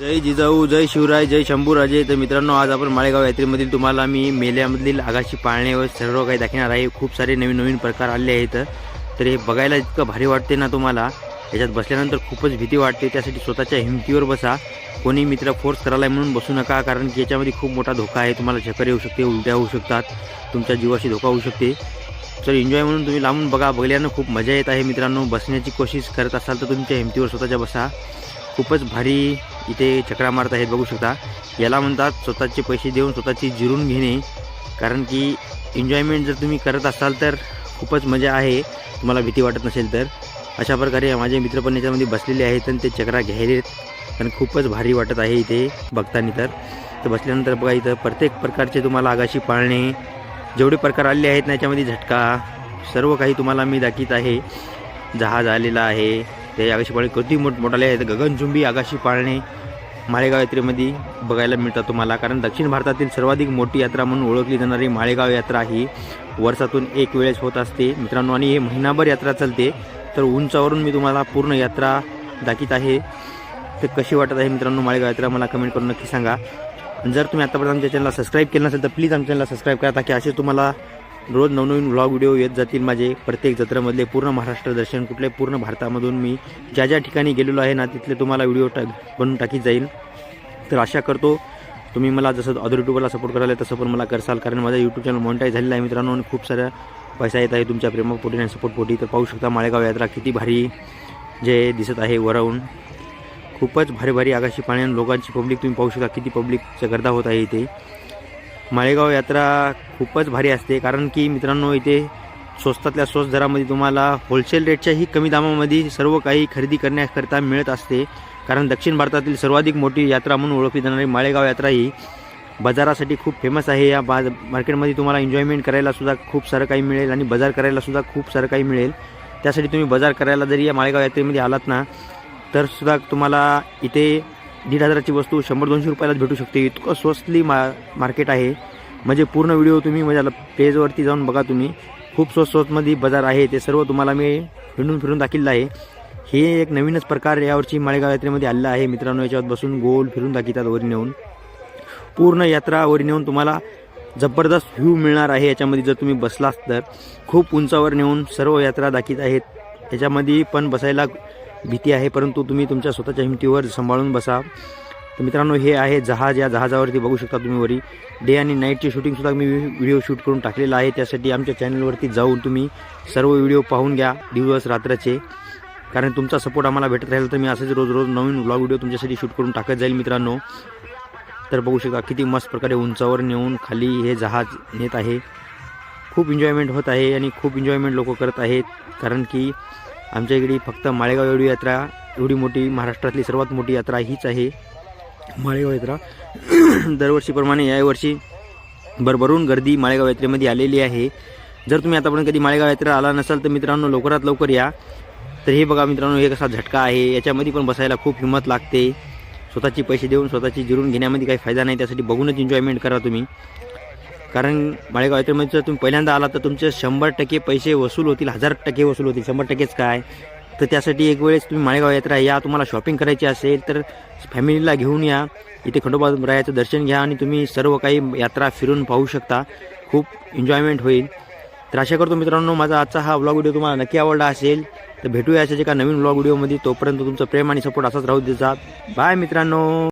जय जिजाऊ जय शिवराय जय शंभूराजे. तर मित्रांनो आज आपण माळेगाव यात्रेमधील तुम्हाला मी मेल्यामधील आगाशी पाळणे व सर्व काही दाखवणार आहे. खूप सारे नवीन नवीन प्रकार आले आहेत. तर हे बघायला इतकं भारी वाटते ना तुम्हाला? याच्यात बसल्यानंतर खूपच भीती वाटते. त्यासाठी स्वतःच्या हिमतीवर बसा. कोणी मित्र फोर्स करायला म्हणून बसू नका कारण की याच्यामध्ये खूप मोठा धोका आहे. तुम्हाला चक्कर येऊ शकते उलट्या होऊ शकतात. तुमच्या जीवाशी धोका होऊ शकते. तर एन्जॉय म्हणून तुम्ही लांबून बघा. बघल्यानं खूप मजा येत आहे मित्रांनो. बसण्याची कोशिश करत असाल तर तुमच्या हिमतीवर स्वतःच्या बसा. खूपच भारी इथे चक्रा मारत आहेत बघू शकता. याला म्हणतात स्वतःचे पैसे देऊन स्वतःची जिरून घेणे. कारण की एन्जॉयमेंट जर तुम्ही करत असाल तर खूपच मजा आहे. तुम्हाला भीती वाटत नसेल तर. अशा प्रकारे माझे मित्र पण याच्यामध्ये बसलेले आहेत आणि ते चक्रा घ्यायलेत आणि खूपच भारी वाटत आहे इथे बघताना तर. तर बसल्यानंतर बघा इथं प्रत्येक प्रकारचे तुम्हाला आगाशी पाळणे. जेवढे प्रकार आलेले आहेत ना याच्यामध्ये झटका. सर्व काही तुम्हाला मी दाखीत आहे. जहाज आलेला आहे. ते आगाशी पाळणे किती मोठ मोठाले आहेत. गगनचुंबी आगाशी पाळणे माळेगाव यात्रेमध्ये बघायला मिळतात तुम्हाला. कारण दक्षिण भारतातील सर्वाधिक मोठी यात्रा म्हणून ओळखली जाणारी माळेगाव यात्रा ही वर्षातून एक वेळेस होत असते. मित्रांनो आणि हे महिनाभर यात्रा चालते. तर उंचावरून मी तुम्हाला पूर्ण यात्रा दाखीत आहे. ते कशी वाटत आहे मित्रांनो माळेगाव यात्रा मला कमेंट करून नक्की सांगा. जर तुम्ही आतापर्यंत आमच्या चॅनलला सबस्क्राईब केलं नसेल तर प्लीज आमच्या चॅनलला सबस्क्राईब करा. ताकी असे तुम्हाला रोज नवनवीन व्लॉग व्हिडिओ येत जातील माझे. प्रत्येक जत्रेमधले पूर्ण महाराष्ट्र दर्शन कुठले? पूर्ण भारतामधून मी ज्या ज्या ठिकाणी गेलेलो आहे ना तिथले तुम्हाला व्हिडिओ टा बनवून टाकीत जाईल. तर आशा करतो तुम्ही मला जसं अदर युट्यूबरला सपोर्ट करायला तसं पण मला करसाल कारण माझा यूट्यूब चॅनल मॉनिटाईज झालेला आहे मित्रांनो आणि खूप साऱ्या पैसा येत आहे तुमच्या प्रेमापोटी आणि सपोर्टपोटी तर पाहू शकता माळेगाव यात्रा किती भारी जे दिसत आहे वराहून खूपच भारी भारी आकाशी पाणी आणि लोकांची पब्लिक तुम्ही पाहू शकता किती पब्लिकचं गर्दा होत आहे इथे. माळेगाव यात्रा खूपच भारी असते कारण की मित्रांनो इथे स्वस्तातल्या स्वस्त दरामध्ये तुम्हाला होलसेल रेटच्याही कमी दामामध्ये सर्व काही खरेदी करण्याकरता मिळत असते. कारण दक्षिण भारतातील सर्वाधिक मोठी यात्रा म्हणून ओळखली जाणारी माळेगाव यात्रा ही बाजारासाठी खूप फेमस आहे. या बाज मार्केटमध्ये तुम्हाला एन्जॉयमेंट करायलासुद्धा खूप सारं काही मिळेल आणि बाजार करायलासुद्धा खूप सारं काही मिळेल. त्यासाठी तुम्ही बाजार करायला जरी या माळेगाव यात्रेमध्ये आलात ना तर सुद्धा तुम्हाला इथे दीड हजाराची वस्तू शंभर दोनशे रुपयालाच भेटू शकते. इतकं स्वस्तली मा मार्केट आहे. म्हणजे पूर्ण व्हिडिओ तुम्ही माझ्या पेजवरती जाऊन बघा तुम्ही. खूप स्वस्त स्वस्तमध्ये बाजार आहे. ते सर्व तुम्हाला मी फिरून फिरून दाखवलं आहे. हे एक नवीनच प्रकार यावरची माळेगाव यात्रेमध्ये आलेला आहे. मित्रांनो याच्यावर बसून गोल फिरून दाखवतात वरी नेऊन. पूर्ण यात्रा वरी नेऊन तुम्हाला जबरदस्त व्ह्यू मिळणार आहे. याच्यामध्ये जर तुम्ही बसलात तर. खूप उंचावर नेऊन सर्व यात्रा दाखीत आहेत. याच्यामध्ये पण बसायला भीती आहे परंतु तुम्ही तुमच्या स्वतःच्या हिमतीवर सांभाळून बसा. तर मित्रांनो हे आहे जहाज. या जहाजावरती बघू शकता तुम्ही वरी. डे आणि नाईटची शूटिंगसुद्धा मी व्हिडिओ शूट करून टाकलेला आहे. त्यासाठी आमच्या चॅनलवरती जाऊन तुम्ही सर्व व्हिडिओ पाहून घ्या दिवस रात्राचे. कारण तुमचा सपोर्ट आम्हाला भेटत राहिला तर मी असंच रोज रोज नवीन ब्लॉग व्हिडिओ तुमच्यासाठी शूट करून टाकत जाईल मित्रांनो. तर बघू शकता किती मस्त प्रकारे उंचावर नेऊन खाली हे जहाज नेत आहे. खूप एन्जॉयमेंट होत आहे आणि खूप एन्जॉयमेंट लोक करत आहेत. कारण की आमच्या इकडे फक्त माळेगाव एवढी यात्रा एवढी मोठी महाराष्ट्रातली सर्वात मोठी यात्रा हीच आहे. माळेगाव यात्रा. दरवर्षीप्रमाणे यावर्षी भरभरून गर्दी माळेगाव यात्रेमध्ये आलेली आहे. जर तुम्ही आतापर्यंत कधी माळेगाव यात्रा आला नसाल तर मित्रांनो लवकरात लवकर या. तर हे बघा मित्रांनो हे कसा झटका आहे. याच्यामध्ये पण बसायला खूप हिंमत लागते. स्वतःची पैसे देऊन स्वतःची जिरून घेण्यामध्ये काही फायदा नाही. त्यासाठी बघूनच एन्जॉयमेंट करा तुम्ही. कारण माळेगाव यात्रेमध्ये जर तुम्ही पहिल्यांदा आला तर तुमचे शंभर टक्के पैसे वसूल होतील हजार टक्के वसूल होतील. शंभर टक्केच काय? तर त्यासाठी एक वेळेस तुम्ही माळेगाव यात्रा या तुम्हाला शॉपिंग करायची असेल तर फॅमिलीला घेऊन या. इथे खंडोबा रायाचं दर्शन घ्या आणि तुम्ही सर्व काही यात्रा फिरून पाहू शकता. खूप एन्जॉयमेंट होईल. तर आशा करतो मित्रांनो माझा आजचा हा व्लॉग व्हिडिओ तुम्हाला नक्की आवडला असेल तर भेटूया अशाच एका नवीन व्लॉग व्हिडिओमध्ये तोपर्यंत तुमचं प्रेम आणि सपोर्ट असाच राहू देतात बाय मित्रांनो.